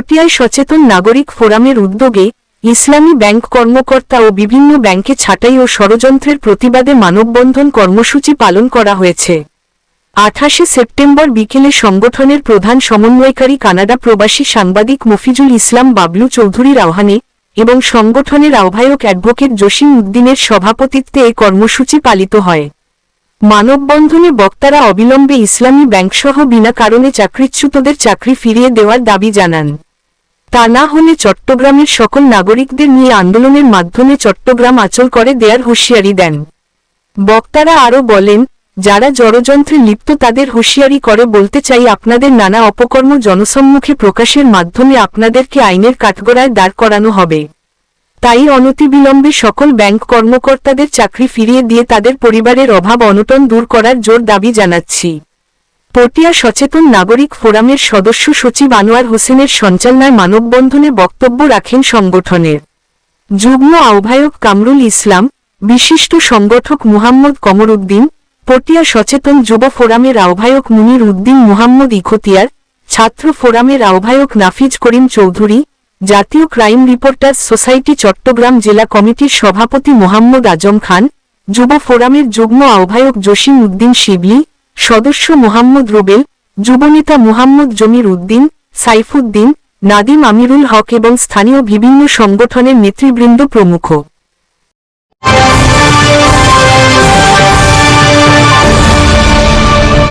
পটিয়ায় সচেতন নাগরিক ফোরামের উদ্যোগে ইসলামী ব্যাংক কর্মকর্তা ও বিভিন্ন ব্যাংকে ছাঁটাই ও ষড়যন্ত্রের প্রতিবাদে মানববন্ধন কর্মসূচি পালন করা হয়েছে। আঠাশে সেপ্টেম্বর বিকেলে সংগঠনের প্রধান সমন্বয়কারী কানাডা প্রবাসী সাংবাদিক মফিজুল ইসলাম বাবলু চৌধুরীর আহ্বানে এবং সংগঠনের আহ্বায়ক অ্যাডভোকেট জসিম উদ্দিনের সভাপতিত্বে এ কর্মসূচি পালিত হয়। মানববন্ধনে বক্তারা অবিলম্বে ইসলামী ব্যাংকসহ বিনা কারণে চাকরিচ্যুতদের চাকরি ফিরিয়ে দেওয়ার দাবি জানান। তা না হলে চট্টগ্রামের সকল নাগরিকদের নিয়ে আন্দোলনের মাধ্যমে চট্টগ্রাম আচল করে দেয়ার হুঁশিয়ারি দেন। বক্তারা আরও বলেন, যারা জড়যন্ত্রে লিপ্ত তাদের হুঁশিয়ারি করে বলতে চাই আপনাদের নানা অপকর্ম জনসম্মুখে প্রকাশের মাধ্যমে আপনাদেরকে আইনের কাঠগড়ায় দাঁড় করানো হবে। তাই অনতিবিলম্বে সকল ব্যাংক কর্মকর্তাদের চাকরি ফিরিয়ে দিয়ে তাদের পরিবারের অভাব অনটন দূর করার জোর দাবি জানাচ্ছি। পটিয়া সচেতন নাগরিক ফোরামের সদস্য সচিব আনোয়ার হোসেনের সঞ্চালনায় মানববন্ধনে বক্তব্য রাখেন সংগঠনের যুগ্ম আহ্বায়ক কামরুল ইসলাম, বিশিষ্ট সংগঠক মুহাম্মদ কমরউদ্দিন, পটিয়া সচেতন যুব ফোরামের আহ্বায়ক মুনির উদ্দিন মুহাম্মদ ইখতিয়ার, ছাত্র ফোরামের আহ্বায়ক নাফিজ করিম চৌধুরী, জাতীয় ক্রাইম রিপোর্টার সোসাইটি চট্টগ্রাম জেলা কমিটির সভাপতি মোহাম্মদ আজম খান, যুব ফোরামের যুগ্ম আহ্বায়ক জসিম উদ্দিন শিবলি সদস্য মোহাম্মদ রুবেল, যুবনেতা মোহাম্মদ জমির উদ্দিন, সাইফুদ্দিন, নাদিম আমিরুল হক এবং স্থানীয় বিভিন্ন সংগঠনের নেতৃবৃন্দ প্রমুখ।